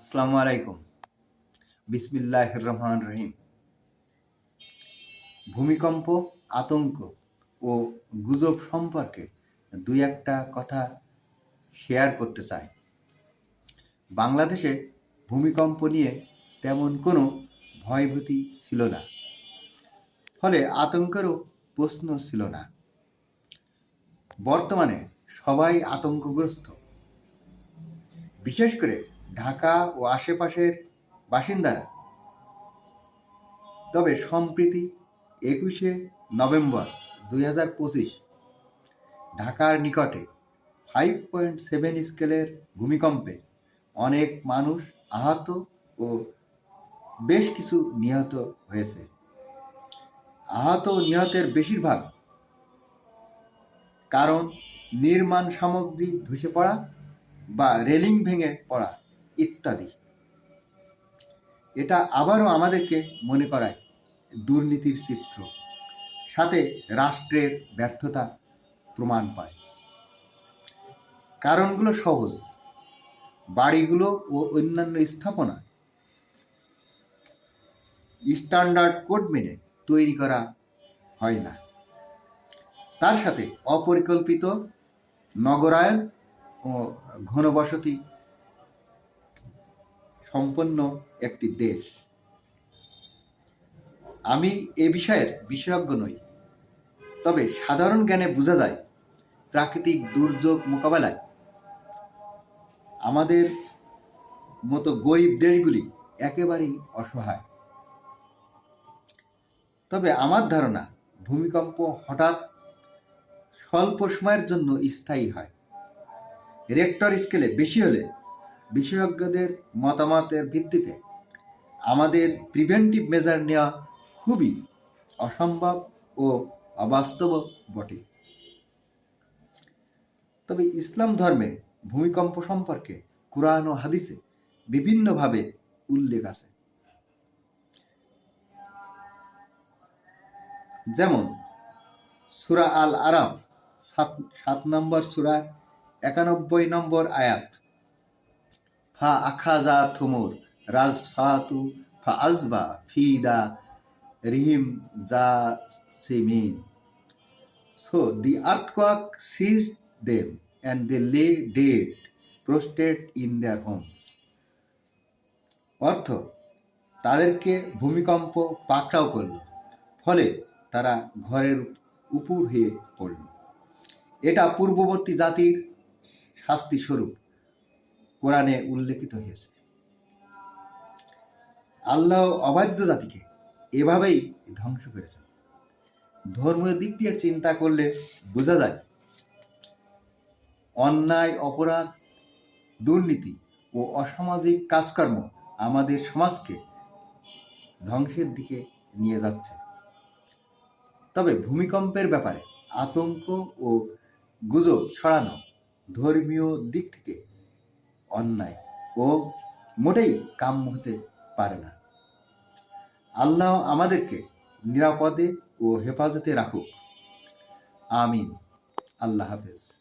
আসসালামু আলাইকুম। বিসমিল্লাহ রহমান রহিম ভূমিকম্প, আতঙ্ক ও গুজব সম্পর্কে দুই একটা কথা শেয়ার করতে চাই। বাংলাদেশে ভূমিকম্প নিয়ে তেমন কোনো ভয়ভীতি ছিল না। ফলে আতঙ্কেরও প্রশ্ন ছিল না। বর্তমানে সবাই আতঙ্কগ্রস্ত। বিশেষ করে ঢাকা ও আশেপাশের বাসিন্দারা। তবে সম্প্রতি একুশে নভেম্বর দুই হাজার পঁচিশ ঢাকার নিকটে ফাইভ পয়েন্ট সেভেন স্কেলের ভূমিকম্পে অনেক মানুষ আহত ও বেশ কিছু নিহত হয়েছে। আহত ও নিহতের বেশিরভাগ কারণ নির্মাণ সামগ্রী ধসে পড়া বা রেলিং ভেঙে পড়া। ইত্যাদি। এটা আবারও আমাদেরকে মনে করায় দুর্নীতির চিত্র। সাথে রাষ্ট্রের ব্যর্থতা প্রমাণ পায়। কারণগুলো সহজ। বাড়িগুলো ও অন্যান্য স্থাপনা স্ট্যান্ডার্ড কোড মেনে তৈরি করা হয় না। তার সাথে অপরিকল্পিত নগরায়ন ও ঘনবসতি সম্পন্ন একটি দেশ। আমি এ বিষয়ের বিশেষজ্ঞ নই। তবে সাধারণ জ্ঞানে বোঝা যায়, প্রাকৃতিক দুর্যোগ মোকাবেলায় আমাদের মতো গরিব দেশগুলি একেবারেই অসহায়। তবে আমার ধারণা, ভূমিকম্প হঠাৎ স্বল্প সময়ের জন্য স্থায়ী হয়। রেক্টর স্কেলে বেশি হলে বিশেষজ্ঞদের মতামতের ভিত্তিতে আমাদের প্রিভেন্টিভ মেজার নেওয়া খুবই অসম্ভব ও অবাস্তব বটে। তবে ইসলাম ধর্মে ভূমিকম্প সম্পর্কে কোরআন ও হাদিসে বিভিন্নভাবে উল্লেখ আছে। যেমন, সুরা আল আরাফ, সাত সাত নম্বর সুরা একানব্বই নম্বর আয়াত। ফা আখাজা থুমুর রাজ ফাতু ফা আজবা ফিদা রিহিম জা Simin. So the earthquake seized them and they lay dead prostrate in their homes অর্থ, তাদেরকে ভূমিকম্প পাকড়াও করল, ফলে তারা ঘরের উপর হয়ে পড়ল। এটা পূর্ববর্তী জাতির শাস্তি স্বরূপ কোরআনে উল্লেখিত হয়েছে। আল্লাহ অবাধ্য জাতিকে এভাবেই ধ্বংস করেছেন। ধর্মীয় দিক দিয়ে চিন্তা করলে বোঝা যায় অন্যায়, অপরাধ, দুর্নীতি ও অসামাজিক কাজকর্ম আমাদের সমাজকে ধ্বংসের দিকে নিয়ে যাচ্ছে। তবে ভূমিকম্পের ব্যাপারে আতঙ্ক ও গুজব ছড়ানো ধর্মীয় দিক থেকে অন্যায় ও মোটেই কাম্য হতে পারে না। আল্লাহ আমাদেরকে নিরাপদে ও হেফাজতে রাখুক। আমিন। আল্লাহ হাফেজ।